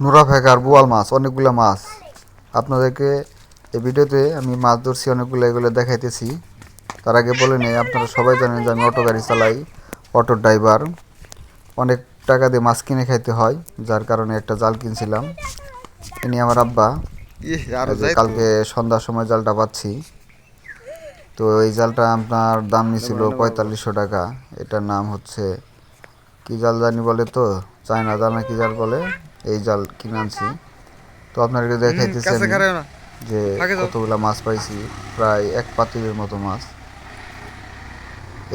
Nora ফেকার বোয়াল মাছ অনেকগুলো মাছ। আপনাদেরকে এই ভিডিওতে আমি মাছ ধরছি অনেকগুলো এগুলো দেখাইতেছি। তার আগে বলে নেই আপনারা সবাই জানেন যে আমি অটো গাড়ি চালাই অটো ড্রাইভার। অনেক টাকা দিয়ে মাছ কিনে খাইতে হয় যার কারণে একটা জাল কিনছিলাম। ইনি আমার আব্বা। কালকে সন্ধ্যার সময় জালটা পাচ্ছি। তো এই জালটা আপনার দাম নিছিল পঁয়তাল্লিশশো টাকা। এটার নাম হচ্ছে কি জাল জানি বলে তো? চায়না জাল না কি জাল বলে? এই জাল কিনে আনছি। তো আপনাদেরকে দেখাইতেছি যে কতগুলা মাছ পাইছি প্রায় এক পাতিলের মতো মাছ।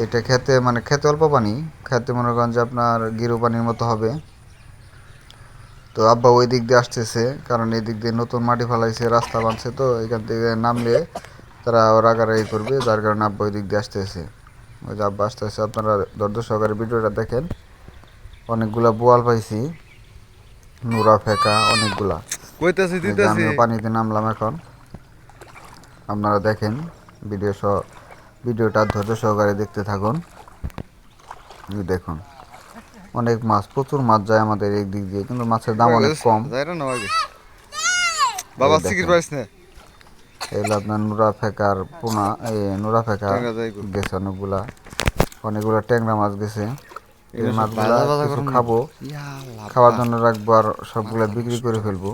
এটা খেতে মানে খেতে অল্প পানি খেতে মনে করেন যে আপনার গিরু পানির মতো হবে। তো আব্বা ওই দিক দিয়ে আসতেছে কারণ এই দিক দিয়ে নতুন মাটি ফালাইছে রাস্তা বানছে তো এখান থেকে নামলে তারা রাগারাগি করবে যার কারণে আব্বা ওই দিক দিয়ে আসতেছে। ওই যে আব্বা আসতেছে আপনারা দর্দ সহকারে ভিডিওটা দেখেন। অনেকগুলা বোয়াল পাইছি। নুরা ফেকা অনেকগুলা। কইতাছি দিতাছি। পানিতে নামলাম এখন। আপনারা দেখেন ভিডিও সহ ভিডিওটা ধৈর্য সহকারে দেখতে থাকুন। দেখুন অনেক মাছ প্রচুর মাছ যায় আমাদের এই দিক দিয়ে কিন্তু মাছের দাম অনেক কম। বাবা সিকির না। এগুলো আপনার নুরা ফেকার পোনা এই নুরা ফেকা গেছে অনেকগুলা। অনেকগুলা ট্যাংরা মাছ গেছে। মাছগুলা খাব। খাওয়ার জন্য রাখব আর সবগুলা বিক্রি করে ফেলব।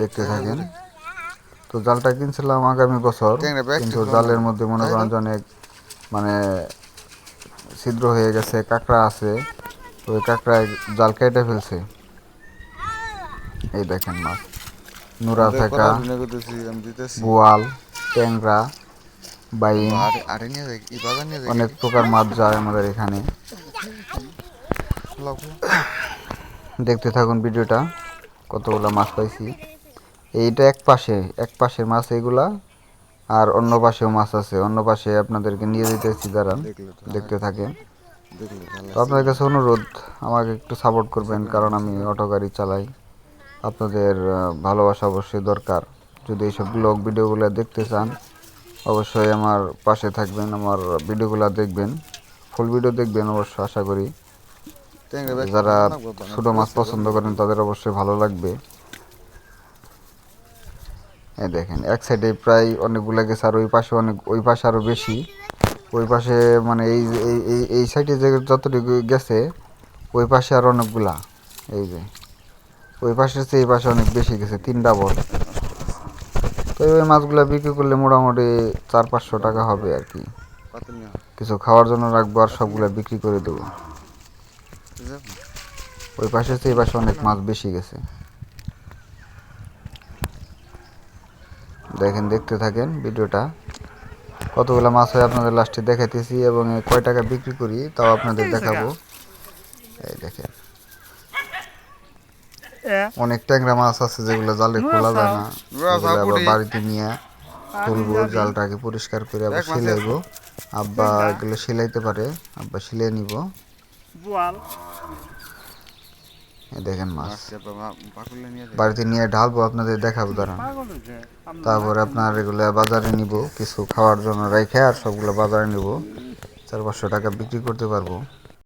দেখতে থাকেন। তো জালটা কিনছিলাম আগামী বছর কিন্তু জালের মধ্যে মনে করেন অনেক মানে ছিদ্র হয়ে গেছে কাঁকড়া আছে। তো ওই কাঁকড়ায় জাল কেটে ফেলছে। এই দেখেন মাছ। নুরা ফেকা বোয়াল ট্যাংরা। যাই অনেক প্রকার মাছ যায় আমাদের এখানে। দেখতে থাকুন ভিডিওটা কতগুলো মাছ পাইছি। এইটা এক পাশে এক পাশের মাছ এইগুলা আর অন্য পাশেও মাছ আছে। অন্য পাশে আপনাদেরকে নিয়ে যেতেছি দাঁড়ান দেখতে থাকেন। তো আপনাদের কাছে অনুরোধ আমাকে একটু সাপোর্ট করবেন কারণ আমি অটো গাড়ি চালাই। আপনাদের ভালোবাসা অবশ্যই দরকার। যদি এইসব ব্লগ ভিডিওগুলো দেখতে চান অবশ্যই আমার পাশে থাকবেন, আমার ভিডিওগুলো দেখবেন ফুল ভিডিও দেখবেন অবশ্যই আশা করি। যারা ছোট মাছ পছন্দ করেন, তাদের অবশ্যই ভালো লাগবে। এই দেখেন, এক সাইডে প্রায় অনেকগুলো গেছে, আর ওই পাশে অনেক, ওই পাশে আরও বেশি। ওই পাশে মানে এই এই এই সাইডে যে যতটুকু গেছে, ওই পাশে আর অনেকগুলা। এই যে, ওই পাশে এই পাশে অনেক বেশি গেছে তিন ডাবল তো এই মাছগুলা বিক্রি করলে মোটামুটি চার পাঁচশো টাকা হবে আর কি। কিছু খাওয়ার জন্য রাখব আর সবগুলা বিক্রি করে দেবো। ওই পাশে চেয়ে এই পাশে অনেক মাছ বেশি গেছে। দেখেন দেখতে থাকেন ভিডিওটা। কতগুলো মাছ হয় আপনাদের লাস্টে দেখাইতেছি এবং কয় টাকা বিক্রি করি তাও আপনাদের দেখাবো। এই দেখেন। অনেক ট্যাংরা মাছ আছে যেগুলো জালে খোলা যায় না। আবার বাড়িতে নিয়ে খুলবো জালটাকে পরিষ্কার করে আবার সিলাইবো। আব্বা এগুলো সিলাইতে পারে আব্বা সিলাই নিব। দেখেন মাছ। বাড়িতে নিয়ে ঢালবো আপনাদের দেখাবো দাঁড়ান। তারপরে আপনার এগুলো বাজারে নিব কিছু খাওয়ার জন্য রেখে আর সবগুলো বাজারে নিব। চার পাঁচশো টাকা বিক্রি করতে পারব।